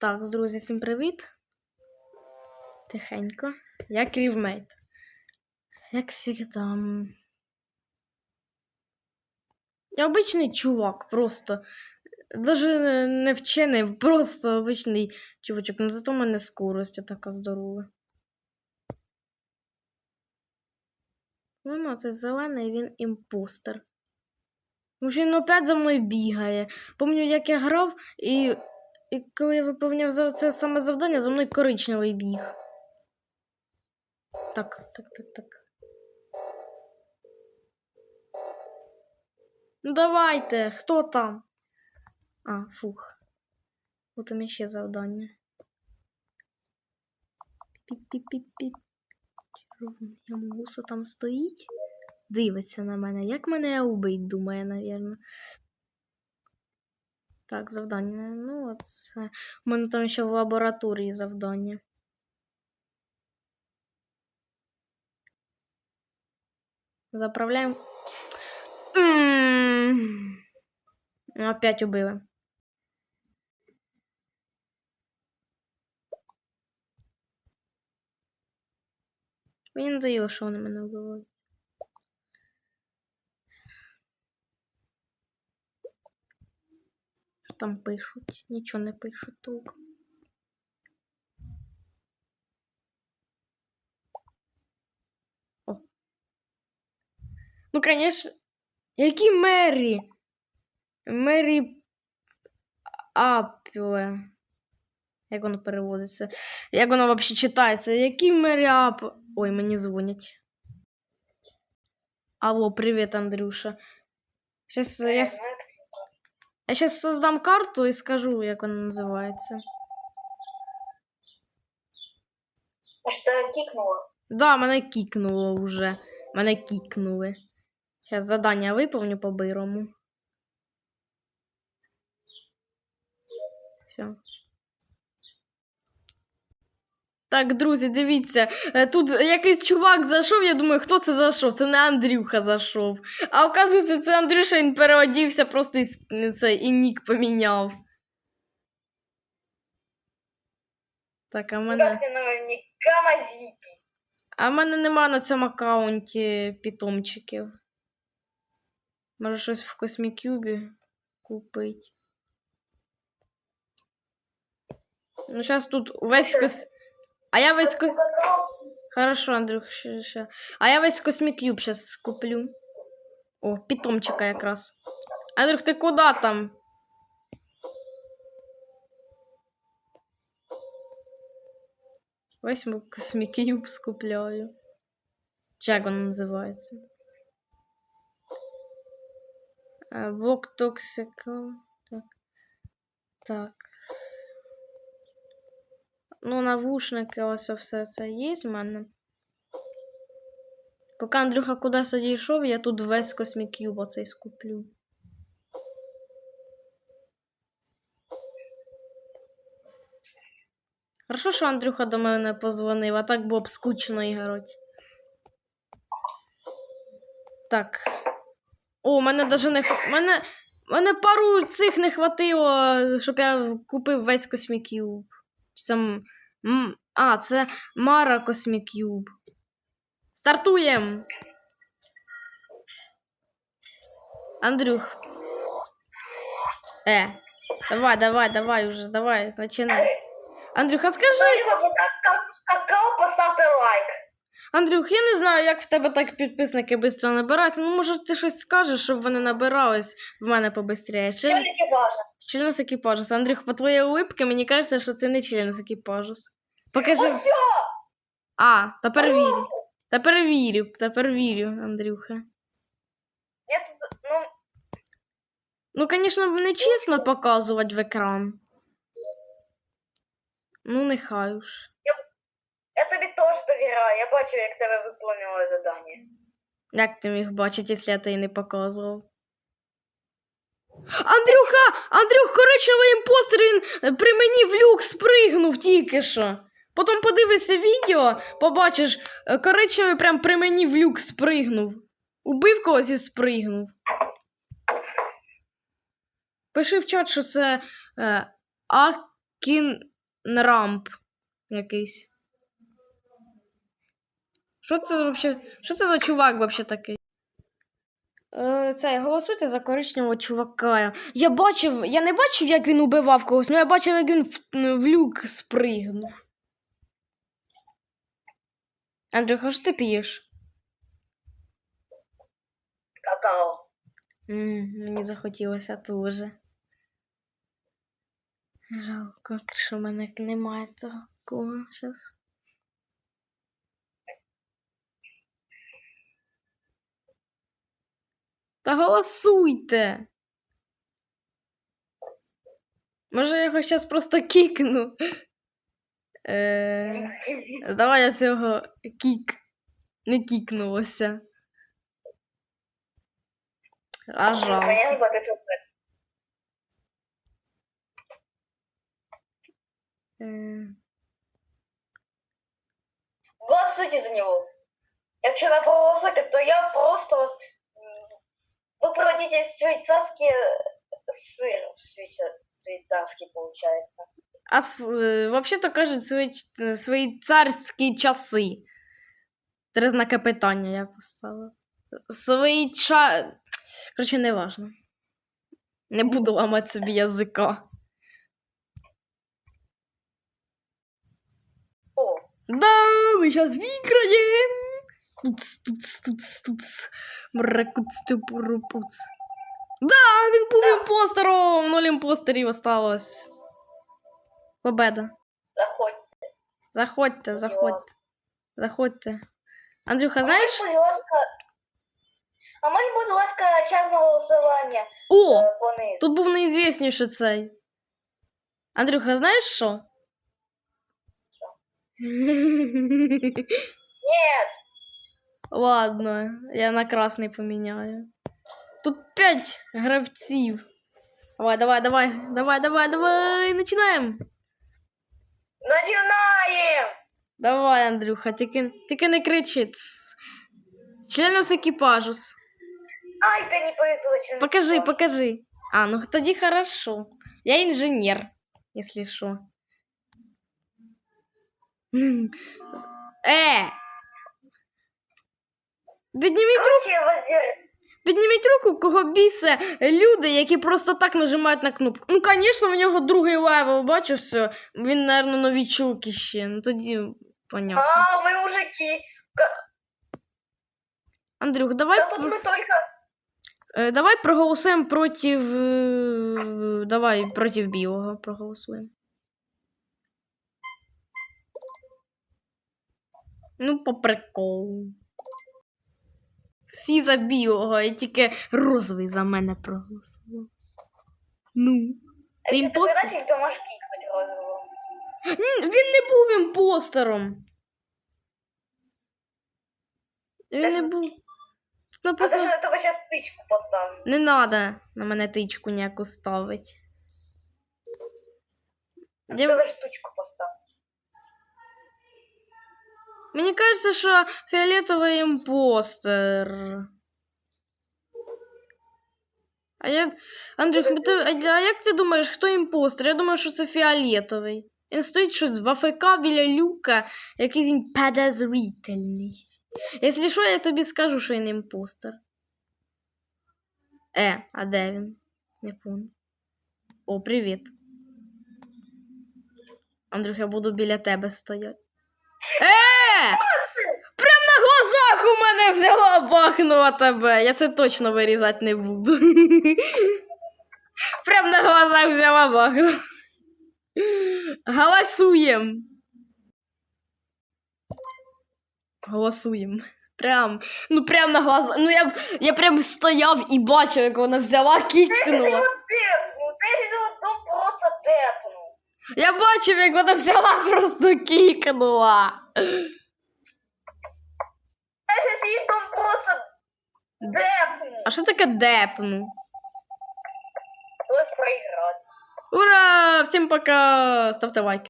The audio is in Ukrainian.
Так, друзі, всім привіт. Тихенько. Я крівмейт. Як завжди. м. Я обичний чувак, просто. Даже не- вчений, просто обичний чувачок. Ну зато в мене скорость така здорова. Воно це зелений, він імпостер. Тому що він опять за мною бігає. Пам'ятаю, як я грав, і, і коли я виповняв це саме завдання, за мною коричневий біг. Так, так, так, так. Ну давайте, хто там? А, фух. От там ще завдання. Піп-піп-піп-піп. Червоний ямгуса там стоїть. Дивиться на мене. Як мене убить, думає, навірно. Так, завдання. Ну, от це. У мене там ще в лабораторії завдання. Заправляємо. Опять убили. Мені не дає, що вони мене вбивають. там пишуть? Нічого не пишуть толком. О. Ну, конечно. Які Мері? Мері Аппе. Як воно переводиться? Як воно взагалі читається? Які Мері Ап... Ой, мені дзвонять. Алло, привіт, Андрюша. Щас я, с- я сейчас создам карту і скажу, як вона називається. А что я кикнула? Да, мене кікнуло вже. Мене кікнули. Сейчас задання виповню по-бирому. Все. Так, друзі, дивіться. е, Тут якийсь чувак зайшов, я думаю, хто це зайшов? Це не Андрюха зайшов. А оказується, це Андрюша, він переодівся просто і, це, і нік поміняв. Так, а мене. как ты номер не Камазики? А в мене нема на цьому аккаунті питомчиків. Може щось в Космікюбі купити. Ну, зараз тут весь кос... А я весь ко... Хорошо, Андрюх, ще, ще. А я весь Космікюб зараз куплю. О, питомчика якраз. Андрюх, ти куди там? Весь Космікюб скупляю. Як воно називається? Е, Блок Toxical. Так. Так. Ну, навушники, ось все це є в мене. Поки Андрюха кудись одійшов, я тут весь Космікюб оцей скуплю. Хорошо, що Андрюха до мене позвонив, а так було б скучно іграти. Так. О, у мене даже не. Мене, мене пару цих не хватило, щоб я купив весь Космікюб. Це м- А, це Мара Космікюб. Стартуємо! Андрюх. Е, давай, давай, давай уже, давай, начинай. Андрюха, скажи. Как, Андрюх, я не знаю, як в тебе так підписники швидко набираються. Ну, може, ти щось скажеш, щоб вони набирались в мене побистріше. Член экипажа. Член з екіпажу. Андрюх, по твоїй улипці, мені кажеться, що це не член з екіпажу. Покажи. Ну все, А, тепер вірю. Тепер вірю, тепер вірю, Андрюха. я тут, ну, Ну, звісно, не чесно показувати в екран. Ну, нехай уж. Тобі довіряю. Я бачу, як тебе виконували задання. Як ти міг бачити, якщо я тебе не показував? Андрюха! Андрюх, коричневий імпостер, він при мені в люк спригнув тільки що. Потім подивишся відео, побачиш, е, коричневий прям при мені в люк спригнув. Убив когось і спригнув. Пиши в чат, що це е, Акін рамп якийсь. Що це вообще? Що це за чувак вообще такий? Е, Це, голосуйте за коричневого чувака. Я бачив, я не бачив, як він убивав когось, але я бачив, як він в, в люк спригнув. Андрюха, що ти п'єш? Какао. М, Мені захотілося дуже. Жалко, що в мене немає такого зараз. Та голосуйте. Може, я його зараз просто кікну. Е, давай я цього кік. Не кікнулося. А жалко. Е, Голосуйте за него. Якщо не проголосуєте, то я просто вас... Вы проводите швейцарский сыр. швейца- Швейцарский, получается. А с, е, вообще-то кажуть свої, ч- свої царські часи. Три знаки питання я поставила. Свої ча. Коротше, не важно. Не буду ламати собі язика. О, Да, ми зараз виграємо. Туц, туц, туц, туц. Мракуц, тупурупуц. Да, він був імпостером. Нуль імпостерів осталось. Победа. заходьте. Заходьте, заходьте. Заходьте. Андрюха, знаєш? будь ласка... А може, будь ласка, час на голосування О! е, пониз. Тут був найізвісніше цей. Андрюха, знаєш що? Ні, Ладно, я на красний поміняю. Тут п'ять гравців. Давай, давай, давай, давай, давай, давай, починаємо. починаємо! Давай, Андрюха, тільки, тільки не кричи. З екіпажу. Ай, та не повезло. Покажи, покажи. А, ну тоді хорошо. Я інженер, якщо що. Е! Підніміть, руку, підніміть руку, кого бісе люди, які просто так нажимають на кнопку. Ну, звісно, в нього другий левел, бачиш, все. Він, напевно, новічок іще. Ну тоді понятно. А, мы мужики. Андрюх, давай, Да тут мы только... е, давай проголосуємо проти. е, Давай проти білого проголосуємо. Ну, по приколу. Всі за білого, і тільки розовий за мене проголосував. Ну. Ты что, импостер? когда тебе розового? Він не був імпостером. Він не був. Тут А написано. даже на тобой сейчас тычку поставлю. Не треба на мене тичку ніяку ставить. На Дів- тебе штучку поставлю. Мені кажеться, що фіолетовий імпостер. А я. Андрюх, ти... а як ти думаєш, хто імпостер? Я думаю, що це фіолетовий. Він стоїть щось в АФК біля люка, якийсь він подозрительний. Якщо що, я тобі скажу, що він імпостер. Е, а де він? Не помню. О, привіт. Андрюх, я буду біля тебе стояти. Е! Прям на глазах у мене взяла бахнула тебе. Я це точно вирізати не буду. Прям на глазах взяла бахнула. Голосуєм. Голосуєм. Прям, ну прям на глазах. Ну я, я прям стояв і бачив, як вона взяла, кікнула. его тэпнул, Я бачив, як вона взяла, просто кікнула. Я же сидит там просто депну. А що таке депну? Пришлось проиграть. Ура! Всім пока! Ставте лайки.